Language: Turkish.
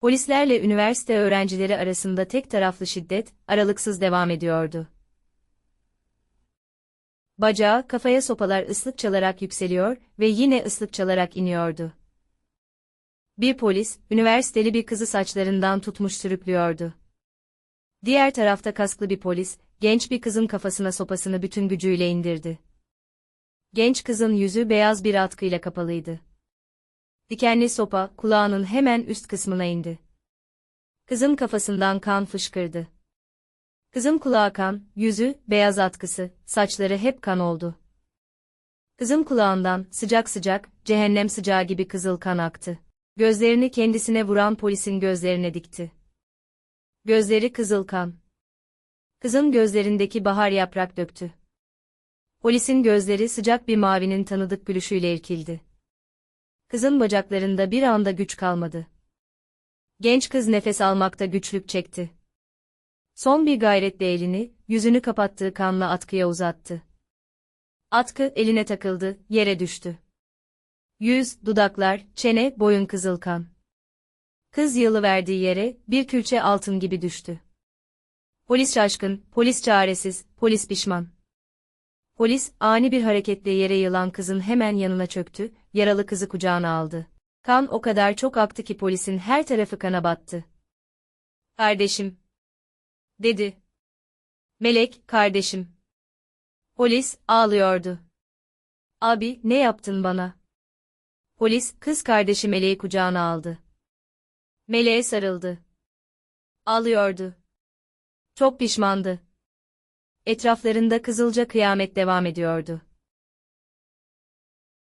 Polislerle üniversite öğrencileri arasında tek taraflı şiddet, aralıksız devam ediyordu. Bacağı, kafaya sopalar ıslık çalarak yükseliyor ve yine ıslık çalarak iniyordu. Bir polis, üniversiteli bir kızı saçlarından tutmuş sürüklüyordu. Diğer tarafta kasklı bir polis, genç bir kızın kafasına sopasını bütün gücüyle indirdi. Genç kızın yüzü beyaz bir atkıyla kapalıydı. Dikenli sopa, kulağının hemen üst kısmına indi. Kızın kafasından kan fışkırdı. Kızın kulağı kan, yüzü, beyaz atkısı, saçları hep kan oldu. Kızın kulağından, sıcak sıcak, cehennem sıcağı gibi kızıl kan aktı. Gözlerini kendisine vuran polisin gözlerine dikti. Gözleri kızıl kan. Kızın gözlerindeki bahar yaprak döktü. Polisin gözleri sıcak bir mavinin tanıdık gülüşüyle irkildi. Kızın bacaklarında bir anda güç kalmadı. Genç kız nefes almakta güçlük çekti. Son bir gayretle elini, yüzünü kapattığı kanla atkıya uzattı. Atkı eline takıldı, yere düştü. Yüz, dudaklar, çene, boyun kızıl kan. Kız yılı verdiği yere bir külçe altın gibi düştü. Polis şaşkın, polis çaresiz, polis pişman. Polis, ani bir hareketle yere yılan kızın hemen yanına çöktü, yaralı kızı kucağına aldı. Kan o kadar çok aktı ki polisin her tarafı kana battı. Kardeşim. Dedi. Melek, kardeşim. Polis, ağlıyordu. Abi, ne yaptın bana? Polis, kız kardeşi Meleği kucağına aldı. Meleğe sarıldı. Ağlıyordu. Çok pişmandı. Etraflarında kızılca kıyamet devam ediyordu.